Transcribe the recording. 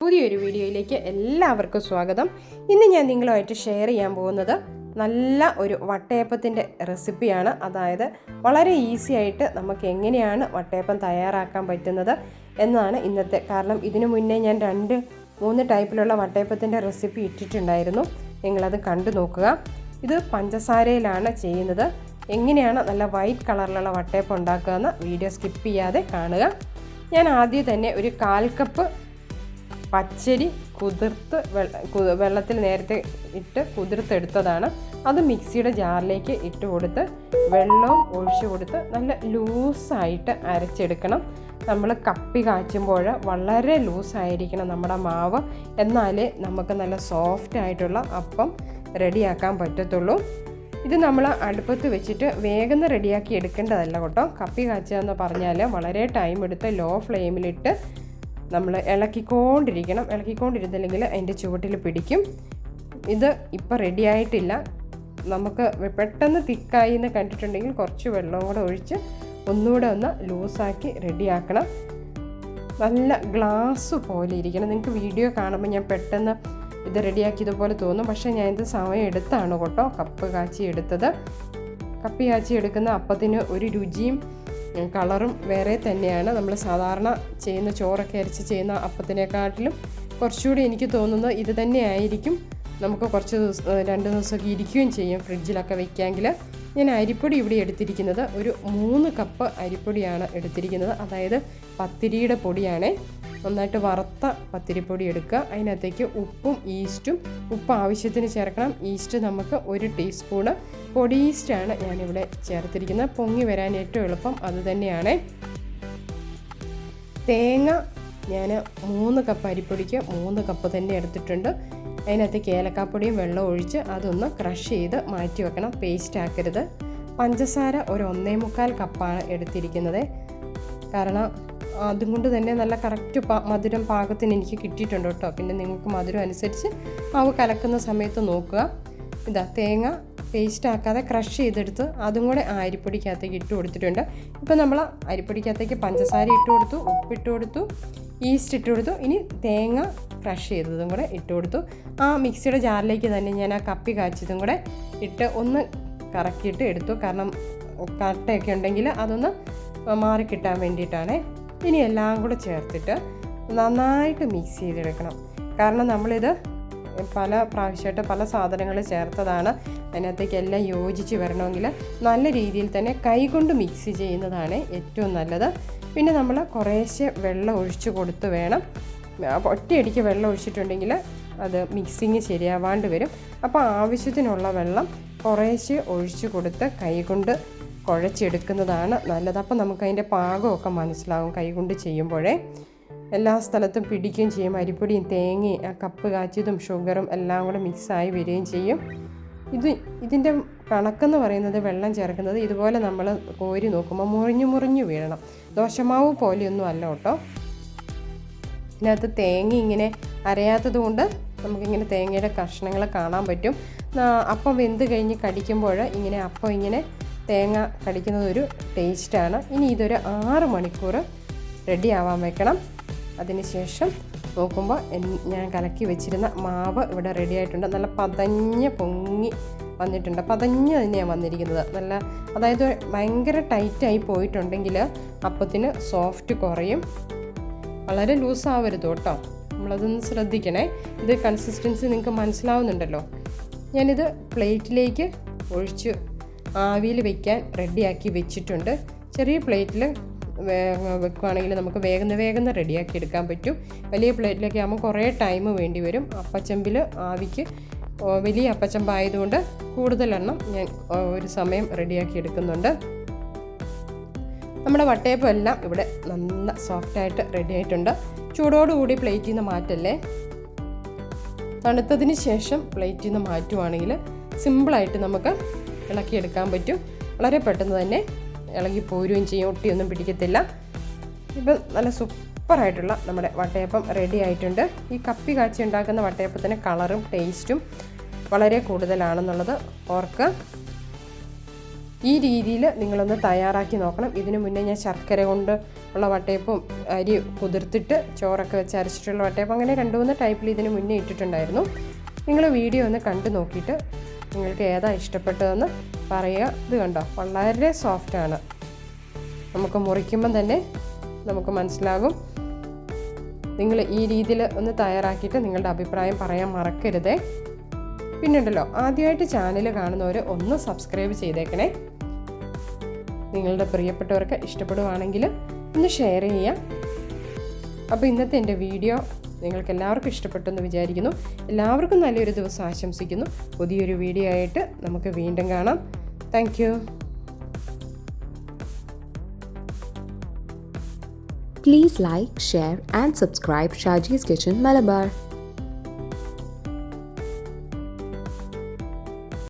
പുതിയൊരു വീഡിയോയിലേക്ക് എല്ലാവർക്കും സ്വാഗതം. ഇന്ന് ഞാൻ നിങ്ങളുമായിട്ട് ഷെയർ ചെയ്യാൻ പോകുന്നത് നല്ല ഒരു വട്ടയപ്പത്തിന്റെ റെസിപ്പിയാണ് അതായത് വളരെ ഈസി ആയിട്ട് നമുക്ക് എങ്ങനെയാണ് വട്ടയപ്പം തയ്യാറാക്കാൻ പറ്റുന്നത് എന്നാണ് ഇന്നത്തെ കാരണം. ഇതിനു മുന്നേ ഞാൻ രണ്ട് മൂന്ന് ടൈപ്പിലുള്ള വട്ടയപ്പത്തിന്റെ റെസിപ്പി ഇട്ടിട്ടുണ്ടായിരുന്നു. നിങ്ങളത് കണ്ടു നോക്കുക. ഇത് പഞ്ചസാരയിലാണ് ചെയ്യുന്നത്. എങ്ങനെയാണ് നല്ല വൈറ്റ് കളറിലുള്ള വട്ടയപ്പം ഉണ്ടാക്കുക എന്ന് വീഡിയോ സ്കിപ്പ് ചെയ്യാതെ കാണുക. ഞാൻ ആദ്യം തന്നെ ഒരു കാൽ കപ്പ് പച്ചരി കുതിർത്ത് വെള്ള വെള്ളത്തിൽ നേരത്തെ ഇട്ട് കുതിർത്തെടുത്തതാണ്. അത് മിക്സിയുടെ ജാറിലേക്ക് ഇട്ട് കൊടുത്ത് വെള്ളവും ഒഴിച്ചു കൊടുത്ത് നല്ല ലൂസായിട്ട് അരച്ചെടുക്കണം. നമ്മൾ കപ്പി കാച്ചുമ്പോൾ വളരെ ലൂസായിരിക്കണം നമ്മുടെ മാവ്. എന്നാലേ നമുക്ക് നല്ല സോഫ്റ്റ് ആയിട്ടുള്ള അപ്പം റെഡിയാക്കാൻ പറ്റത്തുള്ളൂ. ഇത് നമ്മൾ അടുപ്പത്ത് വെച്ചിട്ട് വേഗം റെഡിയാക്കി എടുക്കേണ്ടതല്ല കേട്ടോ. കപ്പി കാച്ചുക എന്ന് പറഞ്ഞാൽ വളരെ ടൈം എടുത്ത് ലോ ഫ്ലെയിമിലിട്ട് നമ്മൾ ഇളക്കിക്കൊണ്ടിരിക്കണം. ഇളക്കിക്കൊണ്ടിരുന്നില്ലെങ്കിൽ അതിന്റെ ചുവട്ടിൽ പിടിക്കും. ഇത് ഇപ്പം റെഡി ആയിട്ടില്ല. നമുക്ക് പെട്ടെന്ന് തിക്കായി എന്ന് കണ്ടിട്ടുണ്ടെങ്കിൽ കുറച്ച് വെള്ളം കൂടെ ഒഴിച്ച് ഒന്നുകൂടെ ഒന്ന് ലൂസാക്കി റെഡിയാക്കണം നല്ല ഗ്ലാസ് പോലെ ഇരിക്കണം. നിങ്ങൾക്ക് വീഡിയോ കാണുമ്പോൾ ഞാൻ പെട്ടെന്ന് ഇത് റെഡിയാക്കിയതുപോലെ തോന്നും. പക്ഷേ ഞാൻ ഇത് സമയം എടുത്താണ് കേട്ടോ. കപ്പ് കാച്ചി എടുത്തത്. കപ്പി കാച്ചി എടുക്കുന്ന അപ്പത്തിന് ഒരു രുചിയും കളറും വേറെ തന്നെയാണ്. നമ്മൾ സാധാരണ ചെയ്യുന്ന ചോറൊക്കെ അരച്ച് ചെയ്യുന്ന അപ്പത്തിനെക്കാട്ടിലും കുറച്ചുകൂടി എനിക്ക് തോന്നുന്നത് ഇത് തന്നെയായിരിക്കും. നമുക്ക് കുറച്ച് ദിവസം രണ്ട് ദിവസമൊക്കെ ഇരിക്കുകയും ചെയ്യും ഫ്രിഡ്ജിലൊക്കെ വെക്കാമെങ്കിൽ ഞാൻ അരിപ്പൊടി ഇവിടെ എടുത്തിരിക്കുന്നത് ഒരു മൂന്ന് കപ്പ് അരിപ്പൊടിയാണ് എടുത്തിരിക്കുന്നത്. അതായത് പത്തിരിയുടെ പൊടിയാണേ. നന്നായിട്ട് വറുത്ത പത്തിരിപ്പൊടി എടുക്കുക. അതിനകത്തേക്ക് ഉപ്പും ഈസ്റ്റും ഉപ്പ് ആവശ്യത്തിന് ചേർക്കണം. ഈസ്റ്റ് നമുക്ക് ഒരു ടീസ്പൂണ്. പൊടി ഈസ്റ്റാണ് ഞാനിവിടെ ചേർത്തിരിക്കുന്നത്. പൊങ്ങി വരാൻ ഏറ്റവും എളുപ്പം അതുതന്നെയാണ് തേങ്ങ ഞാൻ മൂന്ന് കപ്പ് അരിപ്പൊടിക്ക് മൂന്ന് കപ്പ് തന്നെ എടുത്തിട്ടുണ്ട്. അതിനകത്തേക്ക് ഏലക്കാപ്പൊടിയും വെള്ളം ഒഴിച്ച് അതൊന്ന് ക്രഷ് ചെയ്ത് മാറ്റി വെക്കണം. പേസ്റ്റ് ആക്കരുത്. പഞ്ചസാര ഒരു ഒന്നേ മുക്കാൽ കപ്പാണ് എടുത്തിരിക്കുന്നത്. കാരണം അതും കൊണ്ട് തന്നെ നല്ല കറക്റ്റ് മധുരം പാകത്തിന് എനിക്ക് കിട്ടിയിട്ടുണ്ട് കേട്ടോ. പിന്നെ നിങ്ങൾക്ക് മധുരം അനുസരിച്ച് മാവ് കലക്കുന്ന സമയത്ത് നോക്കുക. ഇതാ തേങ്ങ പേസ്റ്റ് ആക്കാതെ ക്രഷ് ചെയ്തെടുത്ത് അതും കൂടെ അരിപ്പൊടിക്കകത്തേക്ക് ഇട്ട് കൊടുത്തിട്ടുണ്ട്. ഇപ്പോൾ നമ്മൾ അരിപ്പൊടിക്കകത്തേക്ക് പഞ്ചസാര ഇട്ട് കൊടുത്തു ഉപ്പിട്ട് കൊടുത്തു. ഈസ്റ്റ് ഇട്ട് കൊടുത്തു. ഇനി തേങ്ങ ക്രഷ് ചെയ്തതും കൂടെ ഇട്ട് കൊടുത്തു. ആ മിക്സിയുടെ ജാറിലേക്ക് തന്നെ ഞാൻ ആ കപ്പി കാച്ചതും കൂടെ ഇട്ട് ഒന്ന് കറക്കിയിട്ട് എടുത്തു. കാരണം കട്ടയൊക്കെ ഉണ്ടെങ്കിൽ അതൊന്ന് മാറി കിട്ടാൻ വേണ്ടിയിട്ടാണ്. ഇനി എല്ലാം കൂടെ ചേർത്തിട്ട് നന്നായിട്ട് മിക്സ് ചെയ്തെടുക്കണം. കാരണം നമ്മളിത് പല പ്രാവശ്യമായിട്ട് പല സാധനങ്ങൾ ചേർത്തതാണ്. അതിനകത്തേക്ക് എല്ലാം യോജിച്ച് വരണമെങ്കിൽ നല്ല രീതിയിൽ തന്നെ കൈകൊണ്ട് മിക്സ് ചെയ്യുന്നതാണ് ഏറ്റവും നല്ലത്. പിന്നെ നമ്മൾ കുറേശ്ശെ വെള്ളം ഒഴിച്ച് കൊടുത്ത് വേണം. ഒറ്റയടിക്ക് വെള്ളം ഒഴിച്ചിട്ടുണ്ടെങ്കിൽ അത് മിക്സിങ് ശരിയാവാണ്ട് വരും. അപ്പോൾ ആവശ്യത്തിനുള്ള വെള്ളം കുറേശ്ശെ ഒഴിച്ച് കൊടുത്ത് കൈകൊണ്ട് കുഴച്ചെടുക്കുന്നതാണ് നല്ലത്. അപ്പോൾ നമുക്കതിന്റെ പാകമൊക്കെ മനസ്സിലാകും കൈകൊണ്ട് ചെയ്യുമ്പോഴേ. എല്ലാ സ്ഥലത്തും പിടിക്കുകയും ചെയ്യും. അരിപ്പൊടിയും തേങ്ങയും കപ്പ് കാച്ചിയതും ഷുഗറും എല്ലാം കൂടെ മിക്സായി വരികയും ചെയ്യും. ഇത് ഇതിന്റെ കണക്കെന്ന് പറയുന്നത് വെള്ളം ചേർക്കുന്നത് ഇതുപോലെ നമ്മൾ കോരി നോക്കുമ്പോൾ മുറിഞ്ഞു മുറിഞ്ഞു വീഴണം. ദോശമാവ് പോലെയൊന്നും അല്ല കേട്ടോ. ഇതിനകത്ത് തേങ്ങ ഇങ്ങനെ അരയാത്തത് കൊണ്ട് നമുക്കിങ്ങനെ തേങ്ങയുടെ കഷ്ണങ്ങൾ കാണാൻ പറ്റും. അപ്പം വെന്ത് കഴിഞ്ഞ് കടിക്കുമ്പോൾ ഇങ്ങനെ അപ്പം ഇങ്ങനെ തേങ്ങ കടിക്കുന്നത് ഒരു ടേസ്റ്റാണ് ഇനി ഇതൊരു ആറ് മണിക്കൂർ റെഡി ആവാൻ വെക്കണം. അതിനുശേഷം നോക്കുമ്പോൾ ഞാൻ കലക്കി വെച്ചിരുന്ന മാവ് ഇവിടെ റെഡി ആയിട്ടുണ്ട്. നല്ല പതഞ്ഞ് പൊങ്ങി വന്നിട്ടുണ്ട്. പതഞ്ഞ് തന്നെയാണ് വന്നിരിക്കുന്നത്. നല്ല അതായത് ഭയങ്കര ടൈറ്റായി പോയിട്ടുണ്ടെങ്കിൽ അപ്പത്തിന് സോഫ്റ്റ് കുറയും. വളരെ ലൂസ് ആവരുത് കേട്ടോ. നമ്മളതൊന്ന് ശ്രദ്ധിക്കണേ. ഇത് കൺസിസ്റ്റൻസി നിങ്ങൾക്ക് മനസ്സിലാവുന്നുണ്ടല്ലോ. ഞാനിത് പ്ലേറ്റിലേക്ക് ഒഴിച്ച് ആവിയിൽ വെക്കാൻ റെഡിയാക്കി വെച്ചിട്ടുണ്ട്. ചെറിയ പ്ലേറ്റിൽ വെക്കുകയാണെങ്കിൽ നമുക്ക് വേഗം വേഗം റെഡിയാക്കി എടുക്കാൻ പറ്റും. വലിയ പ്ലേറ്റിലൊക്കെ ആകുമ്പോൾ കുറേ ടൈം വേണ്ടി വരും. അപ്പച്ചമ്പിൽ ആവിക്ക് വലിയ അപ്പച്ചമ്പായതുകൊണ്ട് കൂടുതലെണ്ണം ഞാൻ ഒരു സമയം റെഡിയാക്കി എടുക്കുന്നുണ്ട്. നമ്മുടെ വട്ടയപ്പം എല്ലാം ഇവിടെ നല്ല സോഫ്റ്റായിട്ട് റെഡി ആയിട്ടുണ്ട് ചൂടോടുകൂടി പ്ലേറ്റിൽ നിന്ന് മാറ്റല്ലേ? തണുത്തതിന് ശേഷം പ്ലേറ്റിൽ നിന്ന് മാറ്റുവാണെങ്കിൽ സിമ്പിളായിട്ട് നമുക്ക് ഇളക്കിയെടുക്കാൻ പറ്റും. വളരെ പെട്ടെന്ന് തന്നെ ഇളകി പോരുകയും ചെയ്യും. ഒട്ടിയൊന്നും പിടിക്കത്തില്ല. ഇപ്പം നല്ല സൂപ്പറായിട്ടുള്ള നമ്മുടെ വട്ടയപ്പം റെഡി ആയിട്ടുണ്ട്. ഈ കപ്പി കാച്ചി ഉണ്ടാക്കുന്ന വട്ടയപ്പത്തിന് കളറും ടേസ്റ്റും വളരെ കൂടുതലാണെന്നുള്ളത് ഓർക്ക് ഈ രീതിയിൽ നിങ്ങളൊന്ന് തയ്യാറാക്കി നോക്കണം. ഇതിനു മുന്നേ ഞാൻ ശർക്കര കൊണ്ട് ഉള്ള വട്ടയപ്പം അരി കുതിർത്തിട്ട് ചോറൊക്കെ വെച്ച് അരച്ചിട്ടുള്ള വട്ടയപ്പം. അങ്ങനെ രണ്ട് മൂന്ന് ടൈപ്പിൽ ഇതിന് മുന്നേ ഇട്ടിട്ടുണ്ടായിരുന്നു. നിങ്ങൾ വീഡിയോ ഒന്ന് കണ്ടു നോക്കിയിട്ട് നിങ്ങൾക്ക് ഏതാ ഇഷ്ടപ്പെട്ടതെന്ന് പറയുക. ഇത് കണ്ടോ? വളരെ സോഫ്റ്റാണ് നമുക്ക് മുറിക്കുമ്പം തന്നെ നമുക്ക് മനസ്സിലാകും. നിങ്ങൾ ഈ രീതിയിൽ ഒന്ന് തയ്യാറാക്കിയിട്ട് നിങ്ങളുടെ അഭിപ്രായം പറയാൻ മറക്കരുതേ. പിന്നുണ്ടല്ലോ ആദ്യമായിട്ട് ചാനൽ കാണുന്നവർ ഒന്ന് സബ്സ്ക്രൈബ് ചെയ്തേക്കണേ. നിങ്ങളുടെ പ്രിയപ്പെട്ടവർക്ക് ഇഷ്ടപ്പെടുവാണെങ്കിൽ ഒന്ന് ഷെയർ ചെയ്യാം അപ്പോൾ ഇന്നത്തെ എന്റെ വീഡിയോ നിങ്ങൾക്ക് എല്ലാവർക്കും ഇഷ്ടപ്പെട്ടു എന്ന് വിചാരിക്കുന്നു. എല്ലാവർക്കും നല്ലൊരു ദിവസം ആശംസിക്കുന്നു. പുതിയൊരു വീഡിയോ ആയിട്ട് നമുക്ക് വീണ്ടും കാണാം. Thank Please like, share, and subscribe Shaji's Kitchen Malabar.